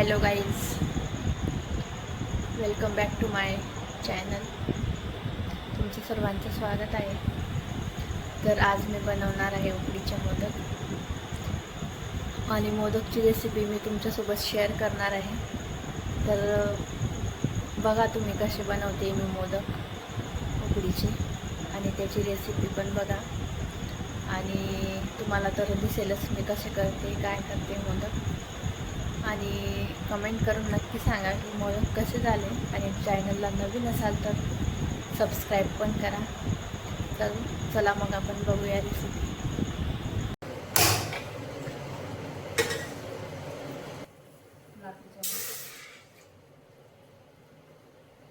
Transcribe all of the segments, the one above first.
Hello guys welcome back to my channel तुमचं सर्वांचं स्वागत आहे. तर आज मी बनवणार आहे उकडीचे मोदक. आणि मोदकची रेसिपी मी तुमच्यासोबत शेअर करणार आहे. तर बघा तुम्ही कसे बनवते मी मोदक उकडीचे. आणि त्याची रेसिपी पण बघा. आणि तुम्हाला तर दिसेलच मी कसे करते काय करते मोदक. आणि कमेंट करून नक्की सांगा की मोदक कसे झाले. आणि चॅनलला नवीन असाल तर सबस्क्राईब पण करा. तर चला मग आपण बघूया रेसिपी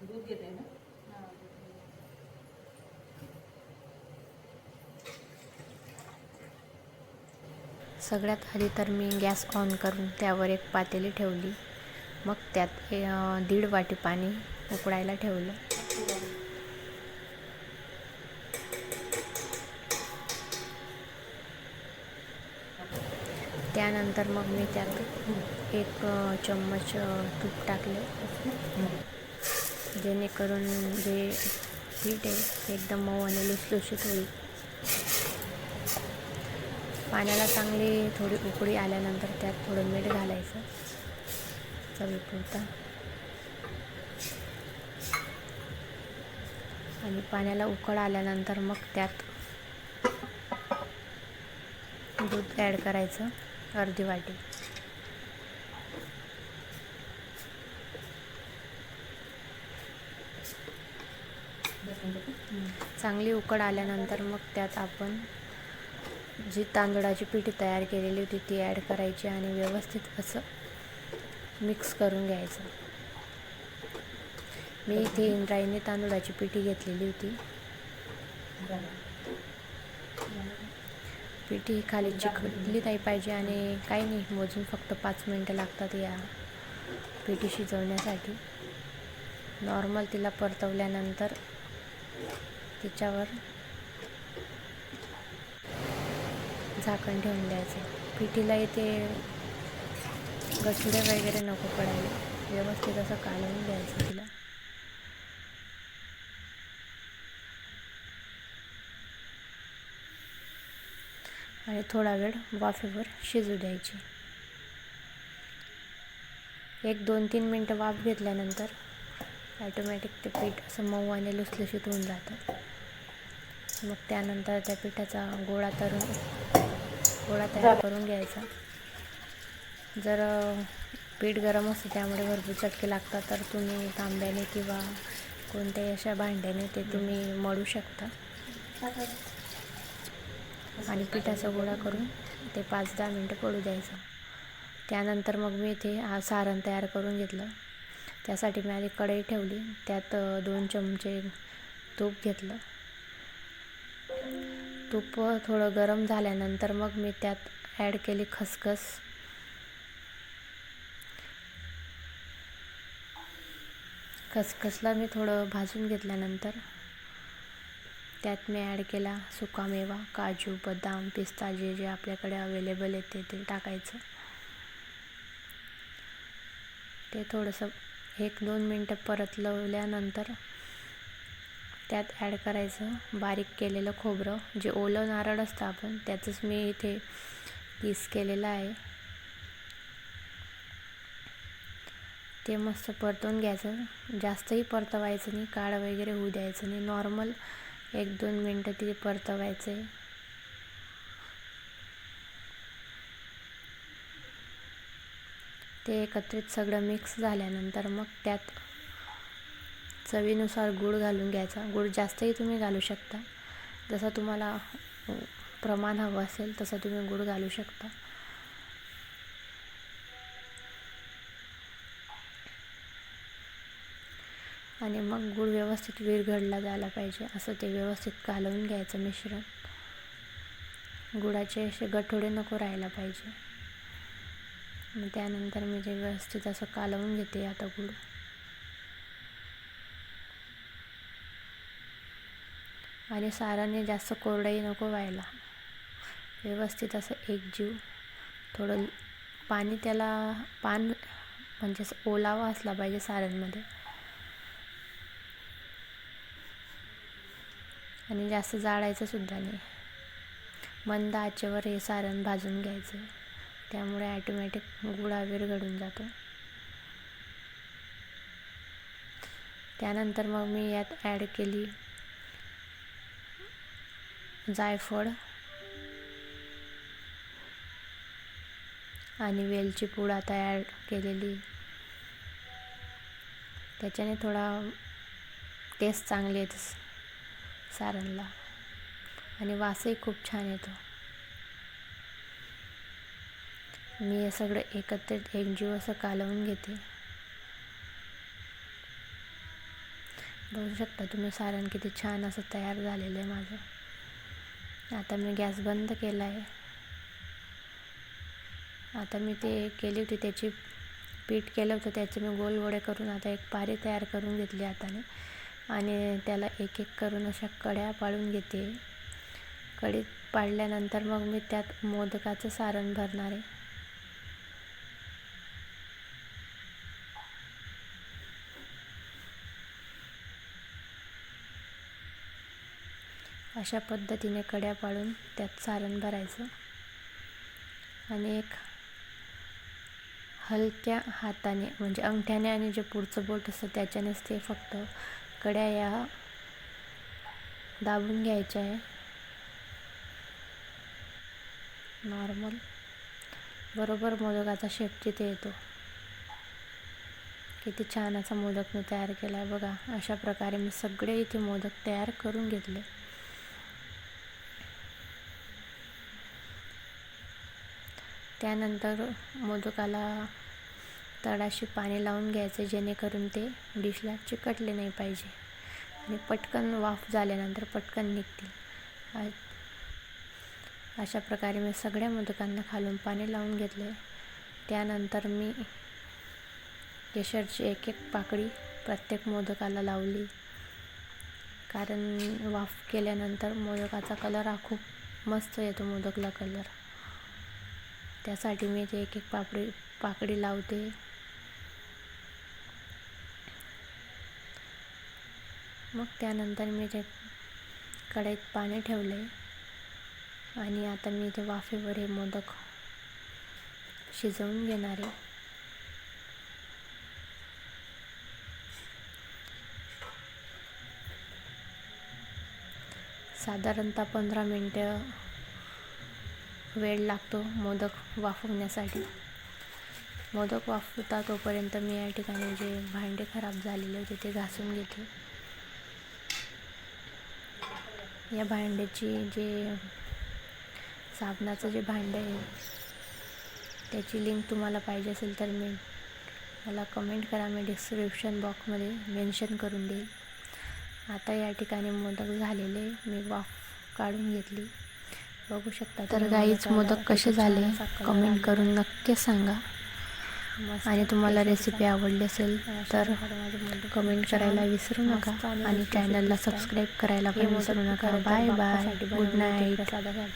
दूध घेते ना? सगळ्यात आधी तर मी गॅस ऑन करून त्यावर एक पातेली ठेवली. मग त्यात दीड वाटी पाणी उकळायला ठेवलं. त्यानंतर मग मी त्यात एक चम्मच तूप टाकले. जेणेकरून जे पीठ आहे एकदम मऊ आणि लुसलुशीत होईल. पाण्याला चांगली थोडी उकळी आल्यानंतर त्यात थोडं मीठ घालायचं. चवीपुरता आणि पाण्याला उकळ आल्यानंतर मग त्यात दूध ॲड करायचं अर्धी वाटी. चांगली उकळ आल्यानंतर मग त्यात आपण जी तांदळाची पिठी तयार केलेली होती ती ॲड करायची आणि व्यवस्थित असं मिक्स करून घ्यायचं. मी इथे इंद्रायणी तांदूळाची पिठी घेतलेली होती. पिठी खाली चिकटली नाही पाहिजे आणि काही नाही मोजून फक्त पाच मिनटं लागतात या पिठी शिजवण्यासाठी. नॉर्मल तिला परतवल्यानंतर तिच्यावर झाकण ठेवून द्यायचं. पिठीला इथे गठुडे वगैरे नको पडायला व्यवस्थित असं कालवून द्यायचं तिला. आणि थोडा वेळ वाफेवर शिजू द्यायची. एक दोन तीन मिनटं वाफ घेतल्यानंतर ॲटोमॅटिक ते पीठ असं मऊ आणि लुसलुशीत होऊन जातं. मग त्यानंतर त्या पिठाचा गोळा तरून गोळा तयार करून घ्यायचा. जर पीठ गरम असतं त्यामुळे भरपूर चटके लागतात तर तुम्ही तांब्याने किंवा कोणत्याही अशा भांड्याने ते तुम्ही मळू शकता. आणि पिठाचा गोळा करून ते पाच दहा मिनटं पडू द्यायचं. त्यानंतर मग मी इथे हा सारण तयार करून घेतलं. त्यासाठी मी आधी कढई ठेवली. त्यात दोन चमचे तूप घेतलं. तूप थोडं गरम झाल्यानंतर मग मी त्यात ॲड केली खसखस. खसखसला मी थोडं भाजून घेतल्यानंतर त्यात मी ॲड केला सुकामेवा काजू बदाम पिस्ता जे जे आपल्याकडे अवेलेबल आहे ते ते टाकायचं. ते थोडंसं एक दोन मिनटं परतलवल्यानंतर त्यात ॲड करायचं बारीक केलेलं खोबरं जे ओलं नारळ असतं आपण त्याचंच मी इथे पीस केलेलं आहे. ते मस्त परतवून घ्यायचं. जास्तही परतवायचं नाही काळ वगैरे होऊ द्यायचं नाही. नॉर्मल एक दोन मिनटं ते परतवायचं आहे ते एकत्रित सगळं मिक्स झाल्यानंतर मग त्यात चवीनुसार गूळ घालून घ्यायचा. गूळ जास्तही तुम्ही घालू शकता. जसं तुम्हाला प्रमाण हवं असेल तसं तुम्ही गूळ घालू शकता. आणि मग गूळ व्यवस्थित विरघडला जायला पाहिजे. असं ते व्यवस्थित कालवून घ्यायचं मिश्रण. गुळाचे असे गठोडे नको राहायला पाहिजे. मग त्यानंतर मी ते व्यवस्थित असं कालवून घेते आता गूळ. आणि साराने जास्त कोरडंही नको व्हायला. व्यवस्थित असं एक जीव. थोडं पाणी त्याला पान म्हणजेच ओलावा असला पाहिजे साऱ्यांमध्ये आणि जास्त जाळायचं सुद्धा नाही. मंद आचेवर हे सारण भाजून घ्यायचं. त्यामुळे ॲटोमॅटिक गुळावीर घडून जातो. त्यानंतर मग मी यात ॲड केली जायफळ आणि वेलची पूड आता ॲड केलेली. त्याच्याने थोडा टेस्ट चांगली येते सारणला आणि वासही खूप छान येतो. मी हे सगळं एकत्रित एकजीव असं कालवून घेते. बघू शकता तुम्ही सारण किती छान असं तयार झालेलं आहे माझं. आता मी गॅस बंद केला आहे. आता मी ते केली होती त्याची पीठ केलं होतं त्याचे मी गोल गोळे करून आता एक पारी तयार करून घेतली हाताने. आणि त्याला एक एक करून अशा कड्या पाळून घेते. कडी पाडल्यानंतर मग मी त्यात मोदकाचं सारण भरणार आहे. अशा पद्धतीने कड्या पाळून त्यात सारण भरायचं. आणि एक हलक्या हाताने म्हणजे अंगठ्याने आणि जे पुढचं बोट असतं त्याच्यानेच ते फक्त कड्या या दाबून घ्यायच्या आहे. नॉर्मल. बरोबर मोदकाचा शेप तिथे येतो. किती छान असा मोदक मी तयार केला आहे बघा. अशा प्रकारे मी सगळे इथे मोदक तयार करून घेतले. त्यानंतर मोदकाला तळाशी पाणी लावून घ्यायचं जेणेकरून ते डिशला चिकटले नाही पाहिजे. आणि पटकन वाफ झाल्यानंतर पटकन निघतील. अशा प्रकारे मी सगळ्या मोदकांना खालून पाणी लावून घेतले. त्यानंतर मी केशरची एक एक पाकळी प्रत्येक मोदकाला लावली. कारण वाफ केल्यानंतर मोदकाचा कलर हा खूप मस्त येतो मोदकला कलर त्यासाठी मी ते एक एक पापडी पाकडी लावते. मग त्यानंतर मी ते कढईत पाणी ठेवले. आणि आता मी ते वाफेवर हे मोदक शिजवून घेणार आहे. साधारणतः पंधरा मिनटं वेळ लागतो मोदक वाफवण्यासाठी. मोदक वाफवता तोपर्यंत मी या ठिकाणी जे भांडे खराब झालेले होते ते घासून घेते. या भांड्याची जे साबणाचं जे भांडं आहे त्याची लिंक तुम्हाला पाहिजे असेल तर मी मला कमेंट करा. मी डिस्क्रिप्शन बॉक्समध्ये मेन्शन करून देईल. आता या ठिकाणी मोदक झालेले मी वाफ काढून घेतली. बघू शकता तर गाईच मोदक कसे झाले? कमेंट करून नक्की सांगा. आणि तुम्हाला रेसिपी आवडली असेल तर कमेंट करायला विसरू नका. आणि चॅनलला सबस्क्राईब करायला पण विसरू नका. Bye bye good night